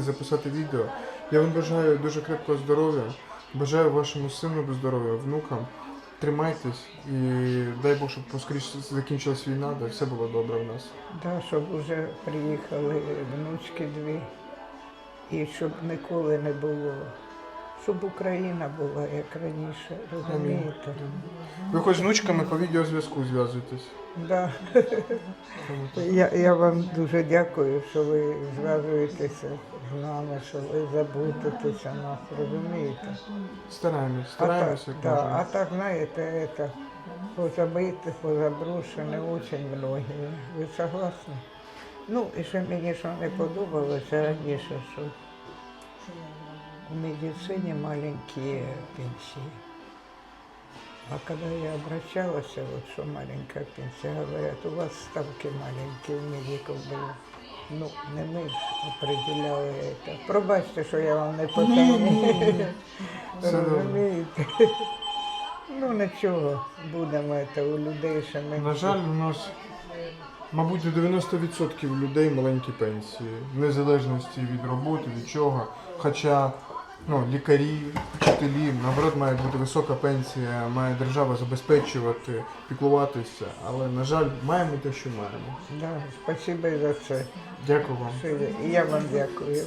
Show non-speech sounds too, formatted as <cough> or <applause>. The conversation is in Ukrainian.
записати відео. Я вам бажаю дуже крепкого здоров'я, бажаю вашому сину здоров'я, внукам. Тримайтесь і дай Бог, щоб поскоріше закінчилась війна, да все було добре в нас. Да, щоб вже приїхали внучки дві. І щоб ніколи не було. Щоб Україна була як раніше, розумієте? Ви хоч з внучками по відеозв'язку зв'язуєтесь. Да. Так. Я, я вам дуже дякую, що ви зв'язуєтеся з нами, що ви заботитеся нас, розумієте? Стараємось, А так, да, а так, знаєте, это, позабити, позаброшені очень многие. Ви согласні? Ну, і ще мені що не подобалося раніше, що в медицині маленькі пенсії. А когда я обращалась, вот что маленькая пенсия, говорят, у вас ставки маленькие у медиков были. Ну, не ми ж определяли це. Пробачте, що я вам не питаю. <laughs> Розумієте? Ну нічого, будемо це у людей ще ми. На жаль, у нас, мабуть, до 90% людей маленькі пенсії, в незалежності від роботи, від чого. Хоча ну, лікарі, вчителі, наоборот, має бути висока пенсія, має держава забезпечувати, піклуватися. Але, на жаль, маємо те, що маємо. Да, спасибо за це. Дякую вам. І я вам дякую.